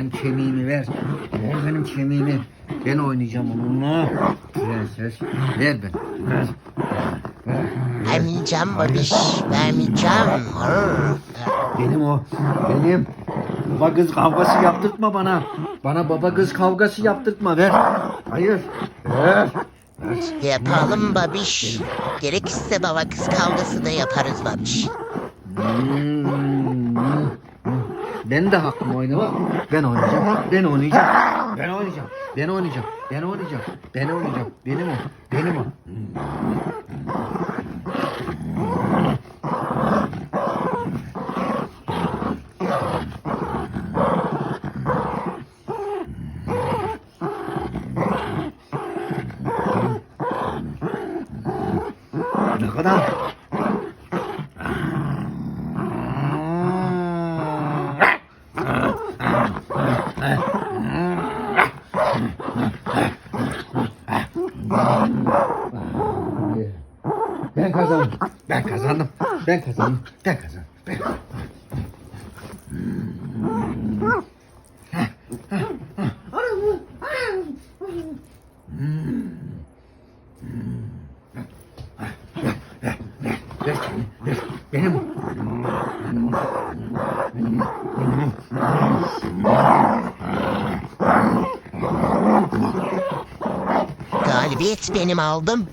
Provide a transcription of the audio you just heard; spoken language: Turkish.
benim kemiğimi ver. Ver benim kemiğimi. Ben oynayacağım onunla. Prenses ver ben. Ver. Ver. Vermeyeceğim babiş. Vermeyeceğim. Benim o. Benim. Baba kız kavgası yaptırtma bana. Bana baba kız kavgası yaptırtma ver. Hayır. Ver. Yapalım babiş. Gerekirse baba kız kavgası da yaparız babiş. Hmm. Ben de hakkım oynamak. Ben oynayacağım. Ben oynayacağım. Ben oynayacağım. Ben oynayacağım. Ben oynayacağım. Ben oynayacağım. Benim o. Benim o. Ne kadar? Ben kazandım. Ben kazandım. Ben kazandım. Ben kazandım. Ben kazandım. Ver, ver. Benim o. Galibiyet benim aldım.